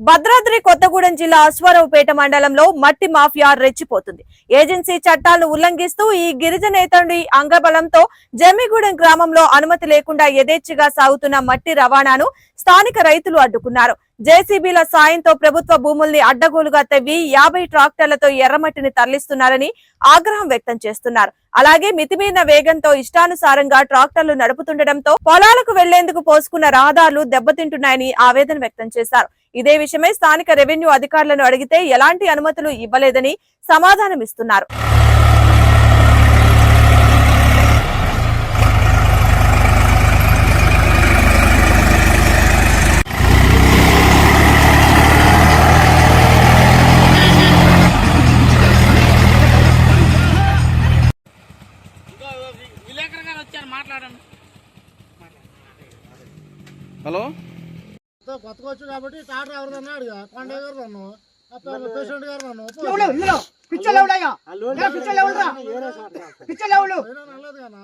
భద్రాద్రి కొత్తగూడెం జిల్లా అశ్వారావుపేట మండలంలో మట్టి మాఫియా రెచ్చిపోతుంది. ఏజెన్సీ చట్టాలను ఉల్లంఘిస్తూ ఈ గిరిజనేతడి అంగబలంతో జమ్మిగూడెం గ్రామంలో అనుమతి లేకుండా యథేచ్ఛగా సాగుతున్న మట్టి రవాణాను స్థానిక రైతులు అడ్డుకున్నారు. జేసీబీల సాయంతో ప్రభుత్వ భూముల్ని అడ్డగోలుగా తవ్వి యాభై ట్రాక్టర్లతో ఎర్రమట్టిని తరలిస్తున్నారని ఆగ్రహం వ్యక్తం చేస్తున్నారు. అలాగే మితిమీరిన వేగంతో ఇష్టానుసారంగా ట్రాక్టర్లు నడుపుతుండటంతో పొలాలకు వెళ్ళేందుకు పోసుకున్న రహదారులు దెబ్బతింటున్నాయని ఆవేదన వ్యక్తం చేశారు. ఇదే విషయమై స్థానిక రెవెన్యూ అధికారులను అడిగితే ఎలాంటి అనుమతులు ఇవ్వలేదని సమాధానమిస్తున్నారు హలో? కొత్తగా వచ్చు కాబట్టి టాటర్ ఎవరిది అన్నాడు కొండ ఎవరు నన్ను పేషెంట్ గారు నల్లదు కదా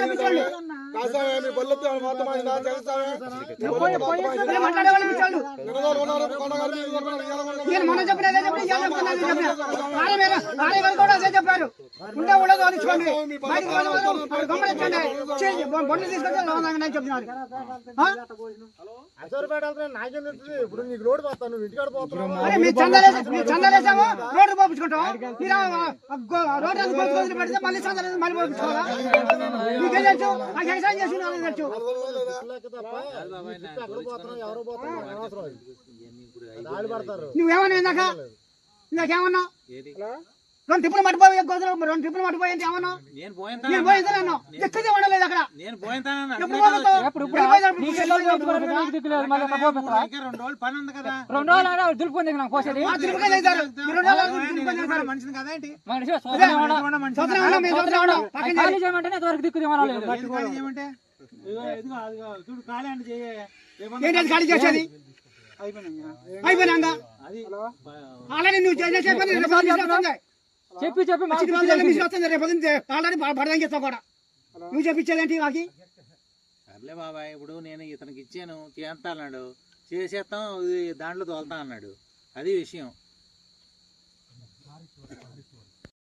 పిచ్చోళ్ళు వీళ్ళు మాట్లాడేవాళ్ళు నేను మొన్న చెప్పిన అదే అదే కూడా అదే చెప్పారు. ఉంటే ఉండదు వాళ్ళు గమనించండి చేయండి. బొ- బొండ్లు తీసుకొచ్చి అని చెప్తున్నారు ఇప్పుడు నీకు రోడ్డు పోతాను ఇంటికాడ పోతున్నావు అరే మీ చందాలేసి మీ చందాలేసాము రోడ్డు పోపించుకుంటాం. మీరు రోడ్డు కొలుసు కొలుసు పెడితే మళ్ళీ చందాలేసి మళ్ళీ పోపించుకోవాలా? మీకేం తెలుసు? నాకు ఎక్సైజ్ చేసి తెలుసు. ఎవరు పోతున్నావు నువ్వేమన్నా ఇందాక రెండు టిప్పులు మట్టిపోయి గోతులు రెండు మట్టిపోయి అంటే ఏమన్నా నేను పోయిన నేను పోయింది నన్ను ఎక్కడే ఉండలేదు అక్కడ నేను పోయిన ఎప్పుడు పోతావు? వెళ్ళిపోయేటప్పుడు రెండు రోజులు పని ఉంది కదా రెండు రోజులు అయినా దులుపుకుంది నాకు పోసేది ఆ రెండు రోజులు. మనిషిని కదా ఏంటి మనిషి. పక్కన ఖాళీ ఇంతవరకు దిక్కు దిగమనలేదు. ఏది ఖాళీ చేయమంటే ఇదిగో ఇదిగో అదిగో చూడు ఖాళీ అంటే చేయ ఏంటి అది ఖాళీ చేసేది అయిపోయినాక నువ్వు చేసే పని. చెప్పి వస్తుంది. రేపు పొద్దున్న ఆల్రెడీ బడదాం చేస్తావు కూడా. నువ్వు చెప్పించేది ఏంటి నాకు సర్లే బాబాయ్ ఇప్పుడు నేను ఇతనికి ఇచ్చాను చేస్తా అన్నాడు. చేసేస్తాం దాంట్లో తోలుతా అన్నాడు. అది విషయం.